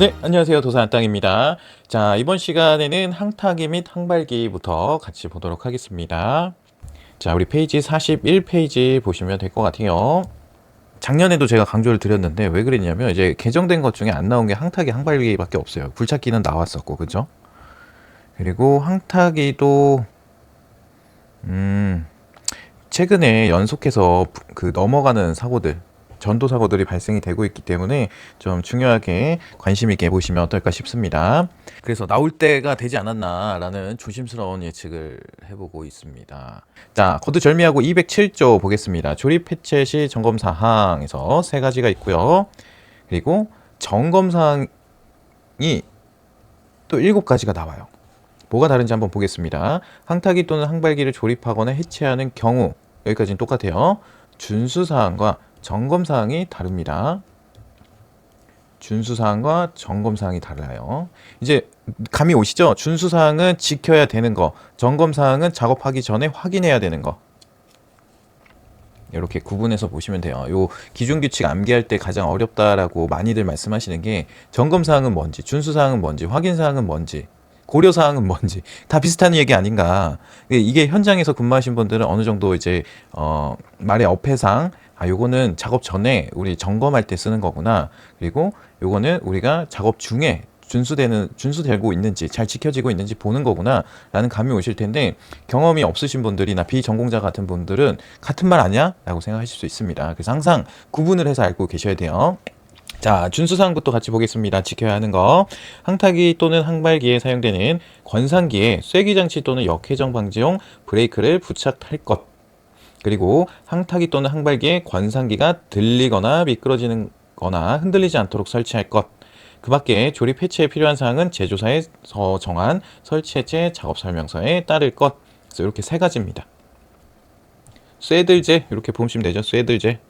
네, 안녕하세요. 도산 땅입니다. 자, 이번 시간에는 항타기 및 항발기부터 같이 보도록 하겠습니다. 자, 우리 페이지 41페이지 보시면 될 것 같아요. 작년에도 제가 강조를 드렸는데 왜 그랬냐면 이제 개정된 것 중에 안 나온 게 항타기, 항발기밖에 없어요. 굴착기는 나왔었고, 그죠? 그리고 항타기도 음, 최근에 연속해서 부- 그 넘어가는 사고들 전도 사고들이 발생이 되고 있기 때문에 좀 중요하게 관심 있게 보시면 어떨까 싶습니다. 그래서 나올 때가 되지 않았나라는 조심스러운 예측을 해보고 있습니다. 자, 거두절미하고 207조 보겠습니다. 조립 해체 시 점검 사항에서 세 가지가 있고요. 그리고 점검 사항이 또 일곱 가지가 나와요. 뭐가 다른지 한번 보겠습니다. 항타기 또는 항발기를 조립하거나 해체하는 경우 여기까지는 똑같아요. 준수 사항과 점검 사항이 다릅니다. 준수 사항과 점검 사항이 달라요. 이제 감이 오시죠? 준수 사항은 지켜야 되는 거, 점검 사항은 작업하기 전에 확인해야 되는 거. 이렇게 구분해서 보시면 돼요. 요 기준 규칙 암기할 때 가장 어렵다라고 많이들 말씀하시는 게 점검 사항은 뭔지, 준수 사항은 뭔지, 확인 사항은 뭔지, 고려 사항은 뭔지 다 비슷한 얘기 아닌가. 이게 현장에서 근무하신 분들은 어느 정도 이제 어 말의 어폐상 아 요거는 작업 전에 우리 점검할 때 쓰는 거구나. 그리고 요거는 우리가 작업 중에 준수되는 준수되고 있는지 잘 지켜지고 있는지 보는 거구나라는 감이 오실 텐데 경험이 없으신 분들이나 비전공자 같은 분들은 같은 말 아니야?라고 생각하실 수 있습니다. 그래서 항상 구분을 해서 알고 계셔야 돼요. 자, 준수사항부터 같이 보겠습니다. 지켜야 하는 거. 항타기 또는 항발기에 사용되는 권상기에 쐐기장치 또는 역회전 방지용 브레이크를 부착할 것. 그리고 항타기 또는 항발기에 권상기가 들리거나 미끄러지는 거나 흔들리지 않도록 설치할 것. 그 밖에 조립 해체에 필요한 사항은 제조사에서 정한 설치 해체 작업 설명서에 따를 것. 그래서 이렇게 세 가지입니다. 쇠들제 이렇게 보시면 되죠. 쇠들제.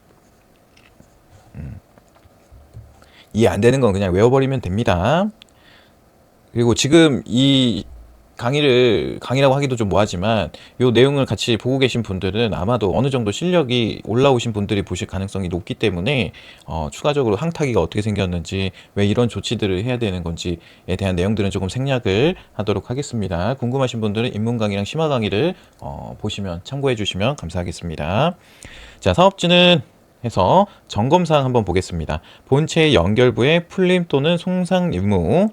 이해 안 되는 건 그냥 외워버리면 됩니다. 그리고 지금 이 강의를 강의라고 하기도 좀 뭐하지만 이 내용을 같이 보고 계신 분들은 아마도 어느 정도 실력이 올라오신 분들이 보실 가능성이 높기 때문에 어, 추가적으로 항타기가 어떻게 생겼는지 왜 이런 조치들을 해야 되는 건지에 대한 내용들은 조금 생략을 하도록 하겠습니다. 궁금하신 분들은 입문 강의랑 심화 강의를 어, 보시면 참고해 주시면 감사하겠습니다. 자 사업주는 해서 점검사항 한번 보겠습니다. 본체의 연결부의 풀림 또는 송상 유무,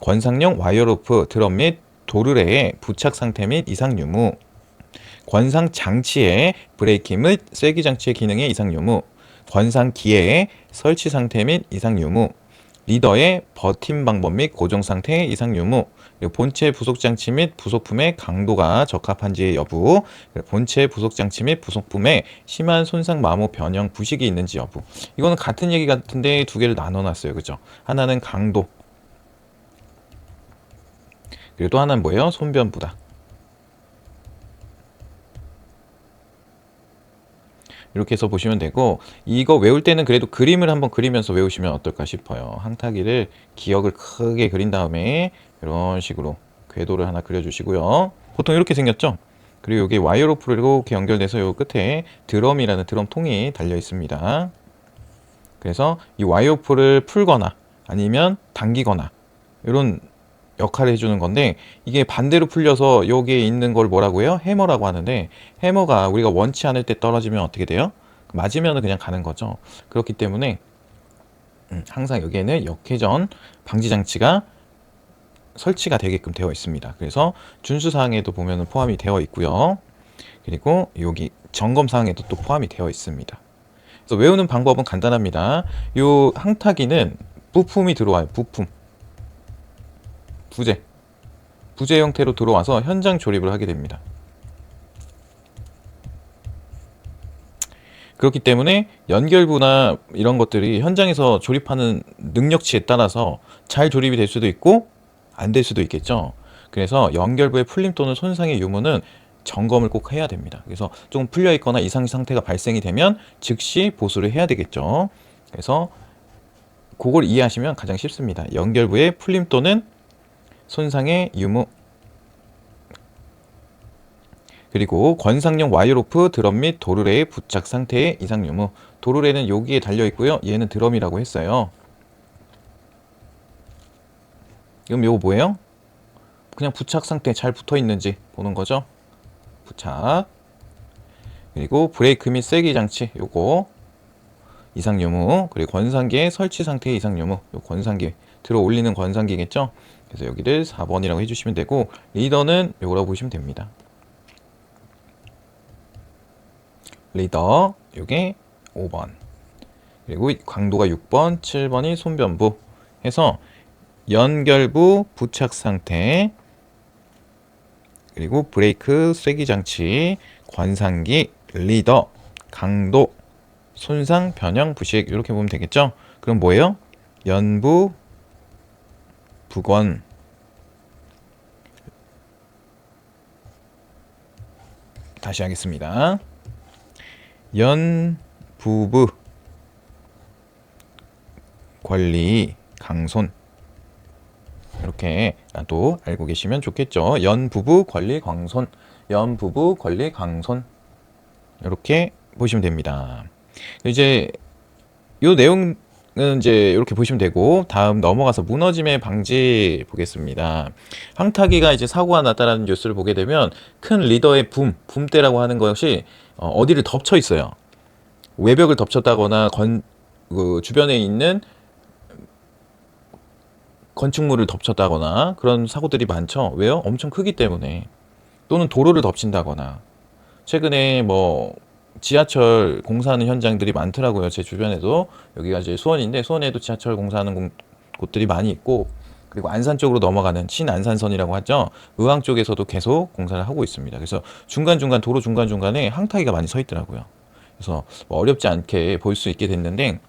권상용 와이어로프 드럼 및 도르래의 부착 상태 및 이상 유무, 권상 장치의 브레이킹 및 쐐기 장치의 기능의 이상 유무, 권상 기의 설치 상태 및 이상 유무, 리더의 버팀 방법 및 고정 상태의 이상 유무, 본체 부속 장치 및 부속품의 강도가 적합한지의 여부, 본체 부속 장치 및 부속품에 심한 손상 마모 변형 부식이 있는지 여부. 이거는 같은 얘기 같은데 두 개를 나눠 놨어요. 그죠? 하나는 강도. 그리고 또 하나는 뭐예요? 손변부다. 이렇게 해서 보시면 되고 이거 외울 때는 그래도 그림을 한번 그리면서 외우시면 어떨까 싶어요. 항타기를 기억을 크게 그린 다음에 이런 식으로 궤도를 하나 그려주시고요. 보통 이렇게 생겼죠? 그리고 여기 와이어로 프로 이렇게 연결돼서 요 끝에 드럼이라는 드럼 통이 달려 있습니다. 그래서 이 와이어 프를 풀거나 아니면 당기거나 이런 역할을 해주는 건데 이게 반대로 풀려서 여기에 있는 걸 뭐라고 해요? 해머라고 하는데 해머가 우리가 원치 않을 때 떨어지면 어떻게 돼요? 맞으면 그냥 가는 거죠. 그렇기 때문에 음, 항상 여기에는 역회전 방지 장치가 설치가 되게끔 되어 있습니다. 그래서 준수 사항에도 보면 포함이 되어 있고요. 그리고 여기 점검 사항에도 또 포함이 되어 있습니다. 그래서 외우는 방법은 간단합니다. 요 항타기는 부품이 들어와요. 부품. 부재. 부재 형태로 들어와서 현장 조립을 하게 됩니다. 그렇기 때문에 연결부나 이런 것들이 현장에서 조립하는 능력치에 따라서 잘 조립이 될 수도 있고 안 될 수도 있겠죠. 그래서 연결부의 풀림 또는 손상의 유무는 점검을 꼭 해야 됩니다. 그래서 좀 풀려 있거나 이상 상태가 발생이 되면 즉시 보수를 해야 되겠죠. 그래서 그걸 이해하시면 가장 쉽습니다. 연결부의 풀림 또는 손상의 유무 그리고 권상용 와이어로프 드럼 및 도르래의 부착 상태의 이상 유무 도르래는 여기에 달려 있고요. 얘는 드럼이라고 했어요. 그럼 요거 뭐예요? 그냥 부착 상태에 잘 붙어 있는지 보는 거죠. 부착. 그리고 브레이크 및 세기 장치 요거 이상 유무 그리고 권상기의 설치 상태의 이상 유무 요 권상기 들어 올리는 권상기겠죠. 그래서 여기를 4번이라고 해주시면 되고 리더는 요거라고 보시면 됩니다. 리더 요게 5번. 그리고 이 강도가 6번 7번이 손변부. 해서 연결부 부착 상태 그리고 브레이크 쐐기 장치 관상기 리더 강도 손상 변형 부식. 이렇게 보면 되겠죠? 그럼 뭐예요? 연부 부권. 다시 하겠습니다. 연부부. 권리 강손. 이렇게 또 알고 계시면 좋겠죠. 연부부 권리 강손, 연부부 권리 강손. 이렇게 보시면 됩니다. 이제 이 내용 은 이제 이렇게 보시면 되고 다음 넘어가서 무너짐의 방지 보겠습니다. 항타기가 이제 사고가 났다라는 뉴스를 보게 되면 큰 리더의 붐, 붐대라고 하는 것이 어, 어디를 덮쳐 있어요. 외벽을 덮쳤다거나 건, 그 주변에 있는 건축물을 덮쳤다거나 그런 사고들이 많죠. 왜요? 엄청 크기 때문에. 또는 도로를 덮친다거나. 최근에 뭐 지하철 공사하는 현장들이 많더라고요. 제 주변에도 여기가 이제 수원인데 수원에도 지하철 공사하는 공- 곳들이 많이 있고 그리고 안산 쪽으로 넘어가는 신안산선이라고 하죠. 의왕 쪽에서도 계속 공사를 하고 있습니다. 그래서 중간중간 도로 중간중간에 항타기가 많이 서 있더라고요. 그래서 뭐 어렵지 않게 볼 수 있게 됐는데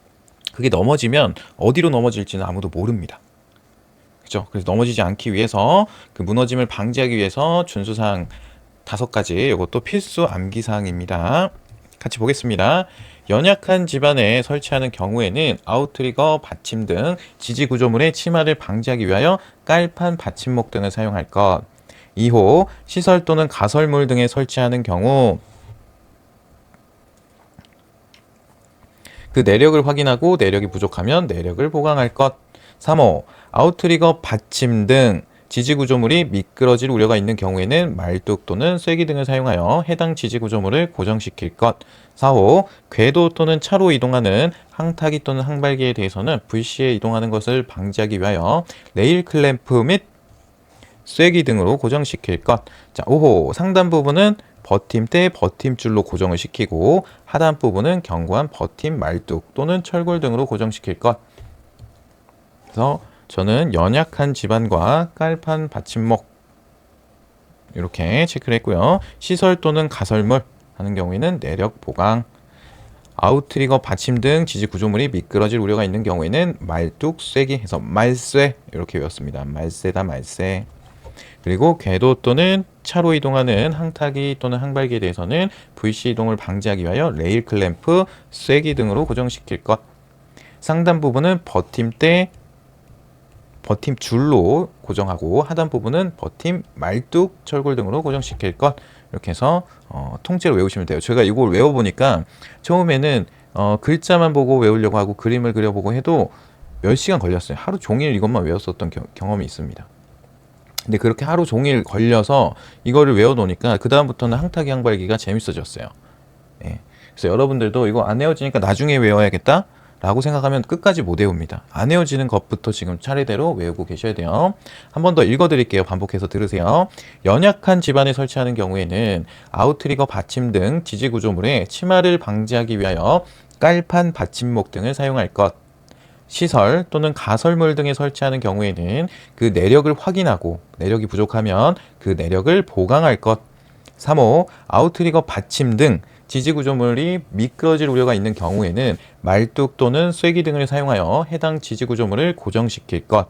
그게 넘어지면 어디로 넘어질지는 아무도 모릅니다. 그죠? 그래서 넘어지지 않기 위해서 그 무너짐을 방지하기 위해서 준수사항 다섯 가지 이것도 필수 암기 사항입니다. 같이 보겠습니다. 연약한 집안에 설치하는 경우에는 아웃트리거 받침 등 지지 구조물의 침하를 방지하기 위하여 깔판 받침목 등을 사용할 것. 2호 시설 또는 가설물 등에 설치하는 경우 그 내력을 확인하고 내력이 부족하면 내력을 보강할 것. 3호 아웃트리거 받침 등 지지 구조물이 미끄러질 우려가 있는 경우에는 말뚝 또는 쐐기 등을 사용하여 해당 지지 구조물을 고정시킬 것. 4호 궤도 또는 차로 이동하는 항타기 또는 항발기에 대해서는 불시에 이동하는 것을 방지하기 위하여 레일 클램프 및 쐐기 등으로 고정시킬 것. 자, 5호 상단 부분은 버팀대 버팀줄로 고정을 시키고 하단 부분은 견고한 버팀 말뚝 또는 철골 등으로 고정시킬 것. 그래서 저는 연약한 집안과 깔판 받침목 이렇게 체크를 했고요. 시설 또는 가설물 하는 경우에는 내력 보강, 아웃트리거 받침 등 지지 구조물이 미끄러질 우려가 있는 경우에는 말뚝 쐐기 해서 말쇠 이렇게 외웠습니다. 말쇠다 말쇠. 그리고 궤도 또는 차로 이동하는 항타기 또는 항발기에 대해서는 VC 이동을 방지하기 위하여 레일 클램프, 쐐기 등으로 고정시킬 것. 상단 부분은 버팀대, 버팀 줄로 고정하고 하단 부분은 버팀 말뚝, 철골 등으로 고정시킬 것. 이렇게 해서 어, 통째로 외우시면 돼요. 제가 이걸 외워보니까 처음에는 어, 글자만 보고 외우려고 하고 그림을 그려보고 해도 몇 시간 걸렸어요. 하루 종일 이것만 외웠었던 겨- 경험이 있습니다. 근데 그렇게 하루 종일 걸려서 이거를 외워놓으니까 그 다음부터는 항타기 항발기가 재밌어졌어요. 예. 그래서 여러분들도 이거 안 외워지니까 나중에 외워야겠다. 라고 생각하면 끝까지 못 외웁니다. 안 외워지는 것부터 지금 차례대로 외우고 계셔야 돼요. 한 번 더 읽어드릴게요. 반복해서 들으세요. 연약한 집안에 설치하는 경우에는 아웃트리거 받침 등 지지 구조물의 침하를 방지하기 위하여 깔판 받침목 등을 사용할 것. 시설 또는 가설물 등에 설치하는 경우에는 그 내력을 확인하고 내력이 부족하면 그 내력을 보강할 것. 3호 아웃트리거 받침 등 지지 구조물이 미끄러질 우려가 있는 경우에는 말뚝 또는 쐐기 등을 사용하여 해당 지지 구조물을 고정시킬 것.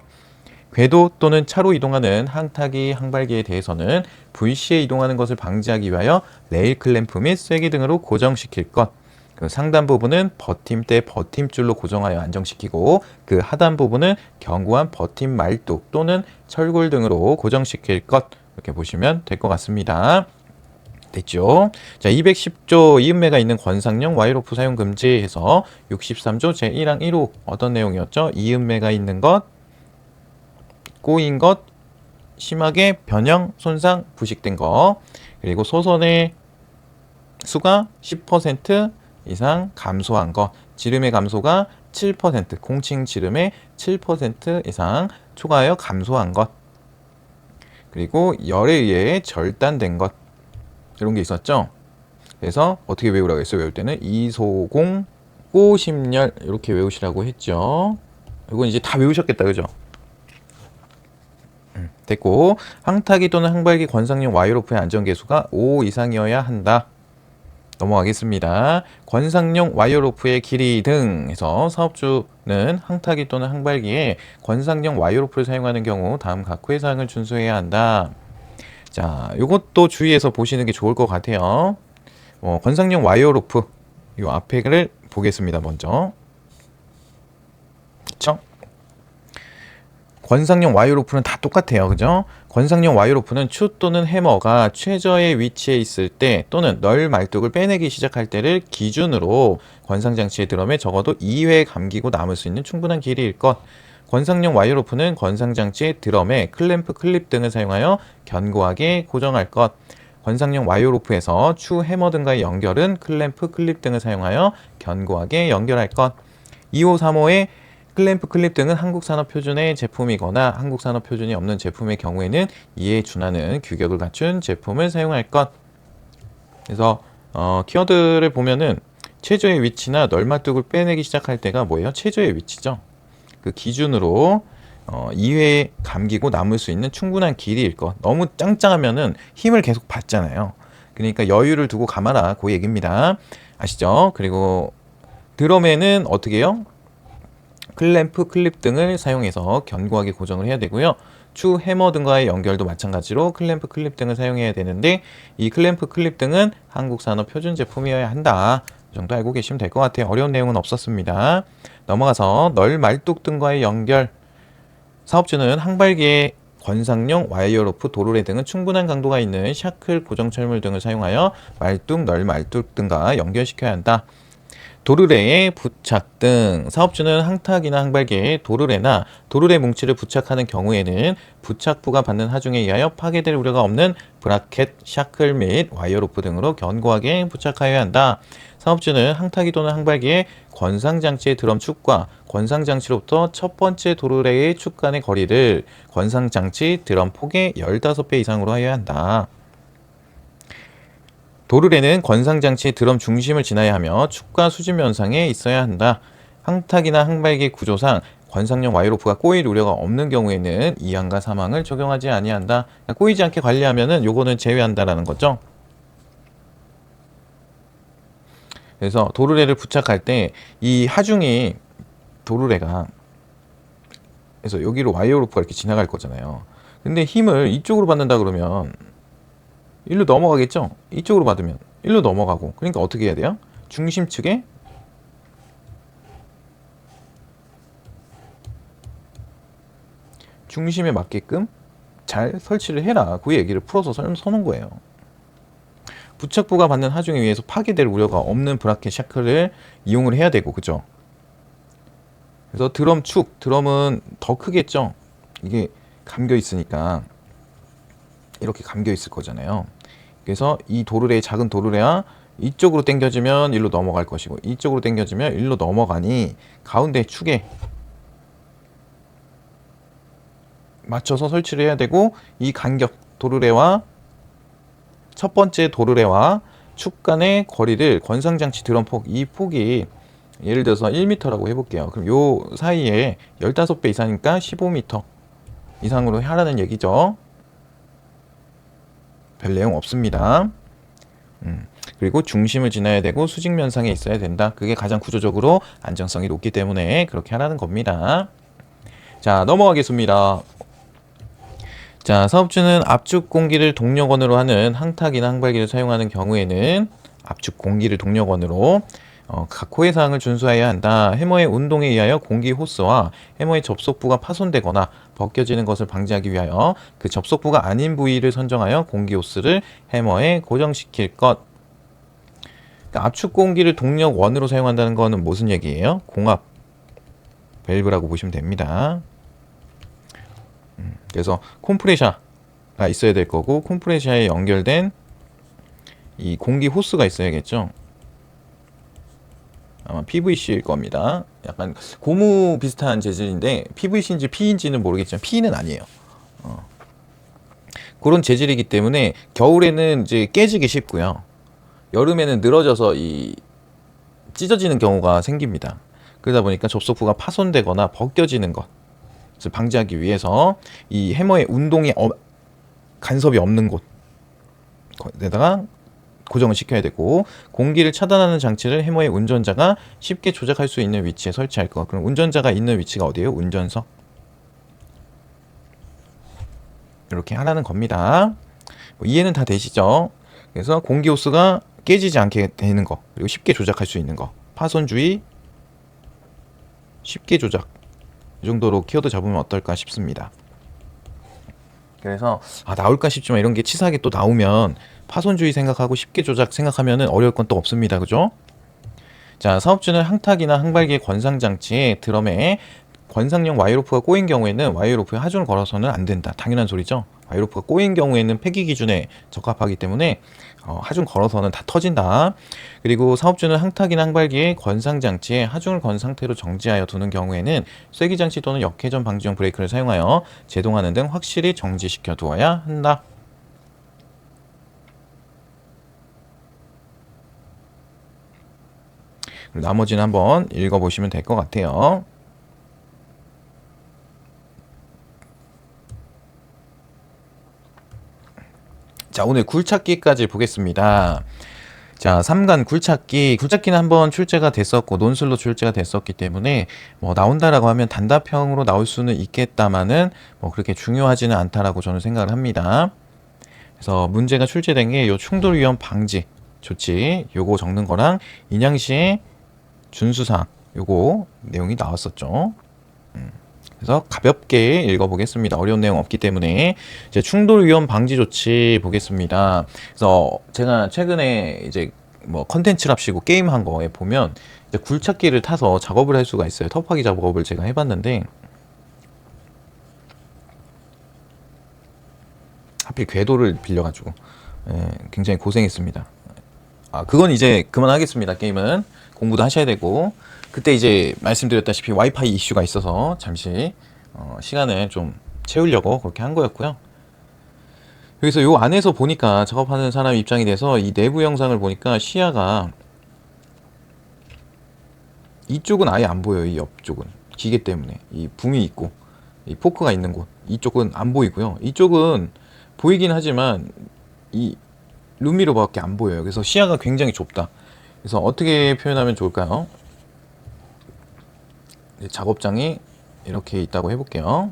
궤도 또는 차로 이동하는 항타기, 항발기에 대해서는 VC에 이동하는 것을 방지하기 위하여 레일 클램프 및 쐐기 등으로 고정시킬 것. 그 상단 부분은 버팀대 버팀줄로 고정하여 안정시키고 그 하단 부분은 견고한 버팀 말뚝 또는 철골 등으로 고정시킬 것 이렇게 보시면 될 것 같습니다. 됐죠? 자, 210조 이음매가 있는 권상령 와이로프 사용 금지해서 63조 제1항 1호 어떤 내용이었죠? 이음매가 있는 것 꼬인 것, 심하게 변형, 손상, 부식된 거, 그리고 소선의 수가 10% 이상 감소한 것, 지름의 감소가 7%, 공칭 지름의 7% 이상 초과하여 감소한 것, 그리고 열에 의해 절단된 것, 이런 게 있었죠. 그래서 어떻게 외우라고 했어요? 외울 때는 이소공, 꼬심열 이렇게 외우시라고 했죠. 이건 이제 다 외우셨겠다, 그죠? 음, 됐고 항타기 또는 항발기 권상용 와이로프의 안전계수가 5 이상이어야 한다. 넘어가겠습니다. 권상용 와이어로프의 길이 등 해서 사업주는 항타기 또는 항발기에 권상용 와이어로프를 사용하는 경우 다음 각 후의 사항을 준수해야 한다. 자, 이것도 주의해서 보시는 게 좋을 것 같아요. 어, 권상용 와이어 로프 이 앞에를 보겠습니다. 먼저. 그쵸? 권상용 와이어로프는 다 똑같아요. 그죠? 권상용 와이어로프는 추 또는 해머가 최저의 위치에 있을 때 또는 널 말뚝을 빼내기 시작할 때를 기준으로 권상장치의 드럼에 적어도 2회 감기고 남을 수 있는 충분한 길이일 것. 권상용 와이어로프는 권상장치의 드럼에 클램프 클립 등을 사용하여 견고하게 고정할 것. 권상용 와이어로프에서 추 해머 등과의 연결은 클램프 클립 등을 사용하여 견고하게 연결할 것. 2호, 3호의 클램프 클립 등은 한국 산업 표준의 제품이거나 한국 산업 표준이 없는 제품의 경우에는 이에 준하는 규격을 갖춘 제품을 사용할 것. 그래서 어, 키워드를 보면은 최저의 위치나 널마뚝을 빼내기 시작할 때가 뭐예요? 최저의 위치죠. 그 기준으로 어, 2회 감기고 남을 수 있는 충분한 길이일 것. 너무 짱짱하면은 힘을 계속 받잖아요. 그러니까 여유를 두고 감아라. 그 얘기입니다. 아시죠? 그리고 드럼에는 어떻게 해요? 클램프, 클립 등을 사용해서 견고하게 고정을 해야 되고요. 추 해머 등과의 연결도 마찬가지로 클램프, 클립 등을 사용해야 되는데 이 클램프, 클립 등은 한국 산업 표준 제품이어야 한다. 이 정도 알고 계시면 될 것 같아요. 어려운 내용은 없었습니다. 넘어가서 널 말뚝 등과의 연결 사업주는 항발기에 권상용, 와이어로프, 도르래 등은 충분한 강도가 있는 샤클 고정철물 등을 사용하여 말뚝, 널 말뚝 등과 연결시켜야 한다. 도르래의 부착 등 사업주는 항탁이나 항발기에 도르래나 도르래 뭉치를 부착하는 경우에는 부착부가 받는 하중에 의하여 파괴될 우려가 없는 브라켓, 샤클 및 와이어로프 등으로 견고하게 부착하여야 한다. 사업주는 항타기 또는 항발기에 권상장치의 드럼 축과 권상장치로부터 첫 번째 도르래의 축 간의 거리를 권상장치 드럼 폭의 15배 이상으로 하여야 한다. 도르래는 권상장치 드럼 중심을 지나야 하며 축과 수직 면상에 있어야 한다. 항탁이나 항발기 구조상 권상용 와이로프가 꼬일 우려가 없는 경우에는 이항과 사망을 적용하지 아니한다. 그러니까 꼬이지 않게 관리하면은 요거는 제외한다라는 거죠. 그래서 도르래를 부착할 때 이 하중이 도르래가 그래서 여기로 와이어 로프가 이렇게 지나갈 거잖아요. 근데 힘을 이쪽으로 받는다 그러면 일로 넘어가겠죠? 이쪽으로 받으면 일로 넘어가고 그러니까 어떻게 해야 돼요? 중심 측에 중심에 맞게끔 잘 설치를 해라 그 얘기를 풀어서 설- 서는 거예요 부착부가 받는 하중에 의해서 파괴될 우려가 없는 브라켓 샤클을 이용을 해야 되고 그죠? 그래서 드럼 축 드럼은 더 크겠죠? 이게 감겨 있으니까. 이렇게 감겨 있을 거잖아요. 그래서 이 도르래의 작은 도르래야 이쪽으로 당겨지면 일로 넘어갈 것이고 이쪽으로 당겨지면 일로 넘어가니 가운데 축에 맞춰서 설치를 해야 되고 이 간격 도르래와 첫 번째 도르래와 축 간의 거리를 권상장치 드럼 폭 이 폭이 예를 들어서 1m라고 해볼게요. 그럼 요 사이에 15배 이상이니까 15m 이상으로 하라는 얘기죠. 별 내용 없습니다. 음, 그리고 중심을 지나야 되고 수직 면상에 있어야 된다. 그게 가장 구조적으로 안정성이 높기 때문에 그렇게 하라는 겁니다. 자, 넘어가겠습니다. 자, 사업주는 압축 공기를 동력원으로 하는 항탁이나 항발기를 사용하는 경우에는 압축 공기를 동력원으로 어, 각 호의 사항을 준수해야 한다. 해머의 운동에 의하여 공기 호스와 해머의 접속부가 파손되거나 벗겨지는 것을 방지하기 위하여 그 접속부가 아닌 부위를 선정하여 공기 호스를 해머에 고정시킬 것. 그러니까 압축 공기를 동력 원으로 사용한다는 것은 무슨 얘기예요? 공압 밸브라고 보시면 됩니다. 음. 그래서 콤프레셔가 있어야 될 거고 콤프레셔에 연결된 이 공기 호스가 있어야겠죠. 아마 PVC일 겁니다. 약간 고무 비슷한 재질인데 PVC인지 P인지는 모르겠지만 P는 아니에요. 어. 그런 재질이기 때문에 겨울에는 이제 깨지기 쉽고요. 여름에는 늘어져서 이 찢어지는 경우가 생깁니다. 그러다 보니까 접속부가 파손되거나 벗겨지는 것을 방지하기 위해서 이 해머의 운동에 어, 간섭이 없는 곳에다가 고정을 시켜야 되고 공기를 차단하는 장치를 해머의 운전자가 쉽게 조작할 수 있는 위치에 설치할 거. 그럼 운전자가 있는 위치가 어디예요? 운전석. 이렇게 하라는 겁니다. 뭐 이해는 다 되시죠? 그래서 공기 호스가 깨지지 않게 되는 거 그리고 쉽게 조작할 수 있는 거 파손 주의 쉽게 조작 이 정도로 키워드 잡으면 어떨까 싶습니다. 그래서 아 나올까 싶지만 이런 게 치사하게 또 나오면 파손주의 생각하고 쉽게 조작 생각하면은 어려울 건 또 없습니다. 그죠? 자, 사업주는 항탁이나 항발기의 권상 장치에 드럼에 권상용 와이로프가 꼬인 경우에는 와이로프에 하중을 걸어서는 안 된다. 당연한 소리죠. 와이로프가 꼬인 경우에는 폐기 기준에 적합하기 때문에 어, 하중 걸어서는 다 터진다. 그리고 사업주는 항탁이나 항발기의 권상 장치에 하중을 건 상태로 정지하여 두는 경우에는 쐐기 장치 또는 역회전 방지용 브레이크를 사용하여 제동하는 등 확실히 정지시켜 두어야 한다. 나머지는 한번 읽어보시면 될 것 같아요. 자, 오늘 굴착기까지 보겠습니다. 자, 3간 굴착기. 굴착기는 한번 출제가 됐었고, 논술로 출제가 됐었기 때문에, 뭐, 나온다라고 하면 단답형으로 나올 수는 있겠다마는, 뭐, 그렇게 중요하지는 않다라고 저는 생각을 합니다. 그래서 문제가 출제된 게 요 충돌 위험 방지 조치, 요거 적는 거랑 인양시의 준수사항, 요거 내용이 나왔었죠. 음. 그래서 가볍게 읽어보겠습니다. 어려운 내용 없기 때문에 이제 충돌 위험 방지 조치 보겠습니다. 그래서 제가 최근에 이제 뭐 컨텐츠랍시고 게임 한 거에 보면 이제 굴착기를 타서 작업을 할 수가 있어요. 터프하기 작업을 제가 해봤는데 하필 궤도를 빌려가지고 예, 굉장히 고생했습니다. 아 그건 이제 그만하겠습니다. 게임은 공부도 하셔야 되고 그때 이제 말씀드렸다시피 와이파이 이슈가 있어서 잠시 어, 시간을 좀 채우려고 그렇게 한 거였고요. 여기서 요 안에서 보니까 작업하는 사람 입장이 돼서 이 내부 영상을 보니까 시야가 이쪽은 아예 안 보여요. 이 옆쪽은 기계 때문에 이 붐이 있고 이 포크가 있는 곳 이쪽은 안 보이고요. 이쪽은 보이긴 하지만 이 루미로밖에 안 보여요. 그래서 시야가 굉장히 좁다. 그래서 어떻게 표현하면 좋을까요? 작업장이 이렇게 있다고 해볼게요.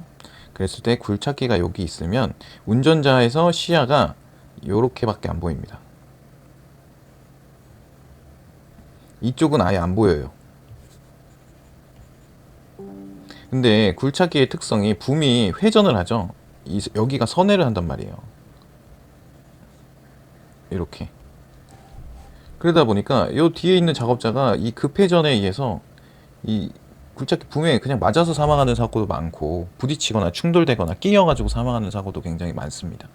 그랬을 때 굴착기가 여기 있으면 운전자에서 시야가 이렇게밖에 안 보입니다. 이쪽은 아예 안 보여요. 근데 굴착기의 특성이 붐이 회전을 하죠. 이, 여기가 선회를 한단 말이에요. 이렇게. 그러다 보니까 요 뒤에 있는 작업자가 이 급회전에 의해서 이 굴착기 붐에 그냥 맞아서 사망하는 사고도 많고 부딪히거나 충돌되거나 끼어가지고 사망하는 사고도 굉장히 많습니다.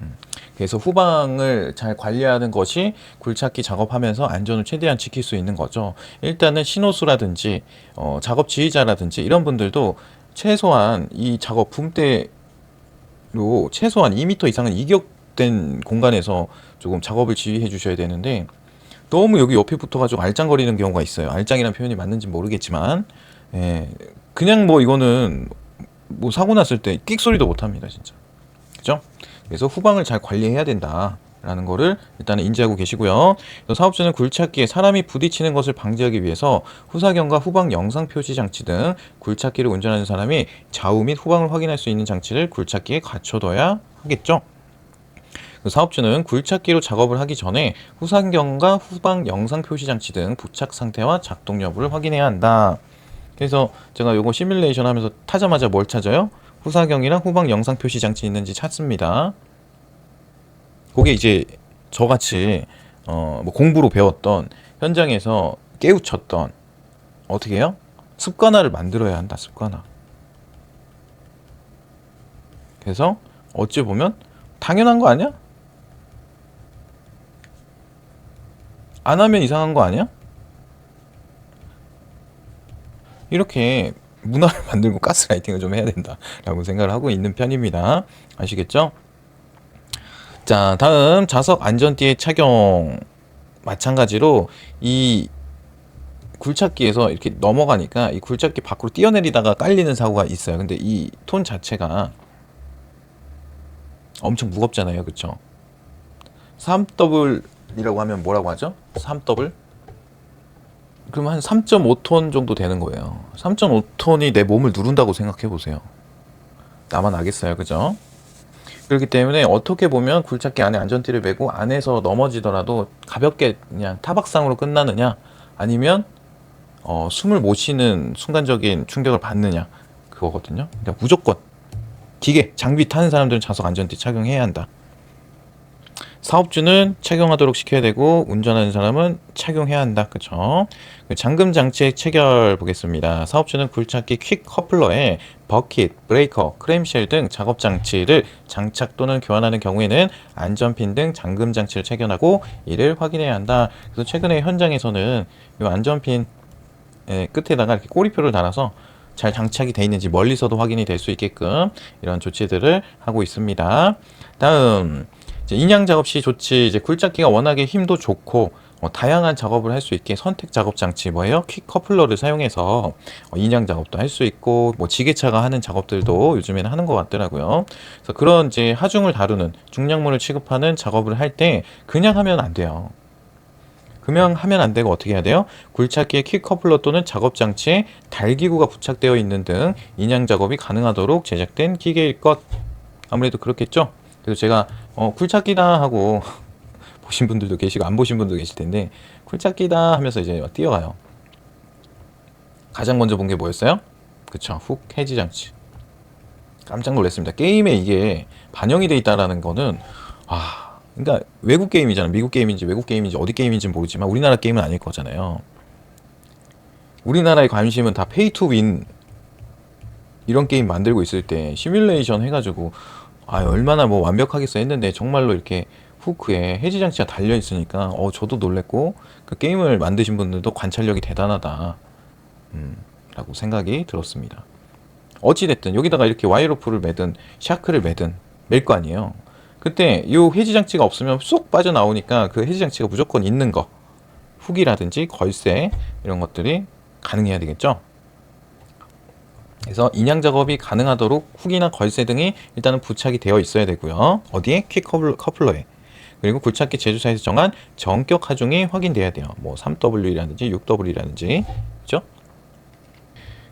음, 그래서 후방을 잘 관리하는 것이 굴착기 작업하면서 안전을 최대한 지킬 수 있는 거죠. 일단은 신호수라든지 어, 작업 지휘자라든지 이런 분들도 최소한 이 작업 붐대로 최소한 2m 이상은 이격된 공간에서 조금 작업을 지휘해 주셔야 되는데 너무 여기 옆에 붙어가지고 알짱거리는 경우가 있어요. 알짱이라는 표현이 맞는지 모르겠지만, 예, 그냥 뭐 이거는 뭐 사고 났을 때 끽 소리도 못 합니다, 진짜. 그죠? 그래서 후방을 잘 관리해야 된다. 라는 거를 일단은 인지하고 계시고요. 사업주는 굴착기에 사람이 부딪히는 것을 방지하기 위해서 후사경과 후방 영상 표시 장치 등 굴착기를 운전하는 사람이 좌우 및 후방을 확인할 수 있는 장치를 굴착기에 갖춰둬야 하겠죠. 그 사업주는 굴착기로 작업을 하기 전에 후상경과 후방 영상 표시 장치 등 부착 상태와 작동 여부를 확인해야 한다. 그래서 제가 요거 시뮬레이션 하면서 타자마자 뭘 찾아요? 후사경이랑 후방 영상 표시 장치 있는지 찾습니다. 그게 이제 저같이 어 뭐 공부로 배웠던 현장에서 깨우쳤던 어떻게 해요? 습관화를 만들어야 한다. 습관화. 그래서 어찌 보면 당연한 거 아니야? 안 하면 이상한 거 아니야? 이렇게 문화를 만들고 가스라이팅을 좀 해야 된다라고 생각을 하고 있는 편입니다. 아시겠죠? 자, 다음 자석 안전띠의 착용 마찬가지로 이 굴착기에서 이렇게 넘어가니까 이 굴착기 밖으로 뛰어내리다가 깔리는 사고가 있어요. 근데 이 톤 자체가 엄청 무겁잖아요. 그쵸? 3W 이라고 하면 뭐라고 하죠? 3W? 그럼 한 3.5톤 정도 되는 거예요. 3.5톤이 내 몸을 누른다고 생각해 보세요. 나만 알겠어요. 그죠? 그렇기 때문에 어떻게 보면 굴착기 안에 안전띠를 메고 안에서 넘어지더라도 가볍게 그냥 타박상으로 끝나느냐 아니면 어, 숨을 못 쉬는 순간적인 충격을 받느냐 그거거든요. 그러니까 무조건 기계 장비 타는 사람들은 좌석 안전띠 착용해야 한다. 사업주는 착용하도록 시켜야 되고 운전하는 사람은 착용해야 한다. 그쵸? 그 잠금 장치의 체결 보겠습니다. 사업주는 굴착기 퀵 커플러에 버킷, 브레이커, 크램쉘 등 작업 장치를 장착 또는 교환하는 경우에는 안전핀 등 잠금 장치를 체결하고 이를 확인해야 한다. 그래서 최근에 현장에서는 이 안전핀 끝에다가 이렇게 꼬리표를 달아서 잘 장착이 되어 있는지 멀리서도 확인이 될 수 있게끔 이런 조치들을 하고 있습니다. 다음 인양 작업 시 조치 이제 굴착기가 워낙에 힘도 좋고 어, 다양한 작업을 할 수 있게 선택 작업 장치 뭐예요? 퀵 커플러를 사용해서 어, 인양 작업도 할 수 있고 뭐 지게차가 하는 작업들도 요즘에는 하는 것 같더라고요. 그래서 그런 이제 하중을 다루는 중량물을 취급하는 작업을 할 때 그냥 하면 안 돼요. 그냥 하면 안 되고 어떻게 해야 돼요? 굴착기의 킥 커플러 또는 작업 장치에 달기구가 부착되어 있는 등 인양 작업이 가능하도록 제작된 기계일 것. 아무래도 그렇겠죠? 그래서 제가 어, 굴착기다 하고 보신 분들도 계시고 안 보신 분도 계실 텐데 굴착기다 하면서 이제 뛰어가요. 가장 먼저 본 게 뭐였어요? 그쵸, 훅 해지 장치. 깜짝 놀랐습니다. 게임에 이게 반영이 돼 있다라는 거는 아, 그러니까 외국 게임이잖아. 미국 게임인지 외국 게임인지 어디 게임인지 모르지만 우리나라 게임은 아닐 거잖아요. 우리나라의 관심은 다 페이 투 윈 이런 게임 만들고 있을 때 시뮬레이션 해가지고 아 얼마나 뭐 완벽하겠어 했는데 정말로 이렇게 후크에 해지 장치가 달려 있으니까 어 저도 놀랬고 그 게임을 만드신 분들도 관찰력이 대단하다 음, 라고 생각이 들었습니다. 어찌 됐든 여기다가 이렇게 와이로프를 매든 샤크를 매든 맬 거 아니에요. 그때 이 해지 장치가 없으면 쏙 빠져나오니까 그 해지 장치가 무조건 있는 거 훅이라든지 걸쇠 이런 것들이 가능해야 되겠죠. 그래서 인양 작업이 가능하도록 훅이나 걸쇠 등이 일단은 부착이 되어 있어야 되고요. 어디에? 퀵 커플러에. 그리고 굴착기 제조사에서 정한 정격 하중이 확인돼야 돼요. 뭐 3W라든지 6W라든지 그죠?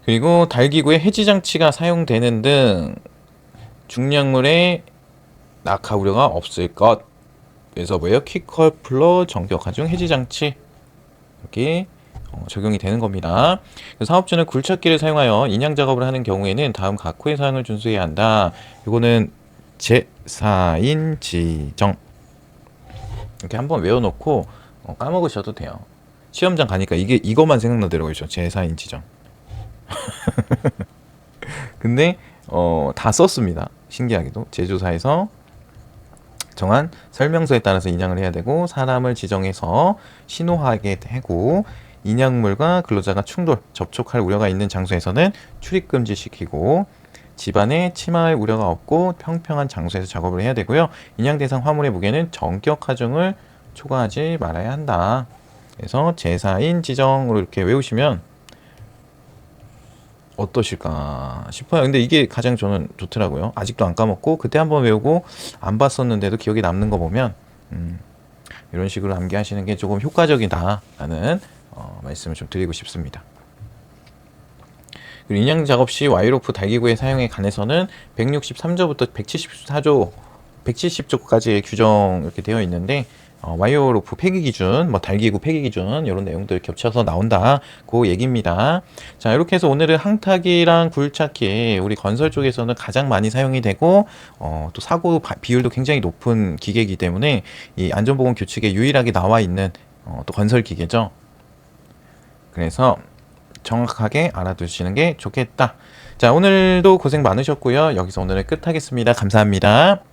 그리고 달기구에 해지 장치가 사용되는 등 중량물에 낙하 우려가 없을 것. 그래서 뭐예요? 퀵 커플러 정격 하중 해지 장치 어, 적용이 되는 겁니다. 사업주는 굴착기를 사용하여 인양 작업을 하는 경우에는 다음 각 호의 사항을 준수해야 한다. 이거는 제4인 지정 이렇게 한번 외워놓고 어, 까먹으셔도 돼요. 시험장 가니까 이게 이것만 생각나더라고요. 제4인 지정. 근데 어, 다 썼습니다. 신기하게도 제조사에서 정한 설명서에 따라서 인양을 해야 되고 사람을 지정해서 신호하게 되고 인양물과 근로자가 충돌, 접촉할 우려가 있는 장소에서는 출입 금지시키고 집안에 침하할 우려가 없고 평평한 장소에서 작업을 해야 되고요. 인양 대상 화물의 무게는 정격 하중을 초과하지 말아야 한다. 그래서 제사인 지정으로 이렇게 외우시면 어떠실까 싶어요. 근데 이게 가장 저는 좋더라고요. 아직도 안 까먹고 그때 한번 외우고 안 봤었는데도 기억에 남는 거 보면 음, 이런 식으로 암기하시는 게 조금 효과적이다라는 어, 말씀을 좀 드리고 싶습니다. 그리고 인양 작업 시 와이로프 달기구의 사용에 관해서는 163조부터 174조, 170조까지의 규정 이렇게 되어 있는데 어, 와이어로프 폐기 기준, 뭐 달기구 폐기 기준 이런 내용들 겹쳐서 나온다. 그 얘기입니다. 자 이렇게 해서 오늘은 항타기랑 굴착기 우리 건설 쪽에서는 가장 많이 사용이 되고 어, 또 사고 비율도 굉장히 높은 기계이기 때문에 이 안전보건 규칙에 유일하게 나와 있는 어, 또 건설 기계죠. 그래서 정확하게 알아두시는 게 좋겠다. 자, 오늘도 고생 많으셨고요. 여기서 오늘은 끝하겠습니다. 감사합니다.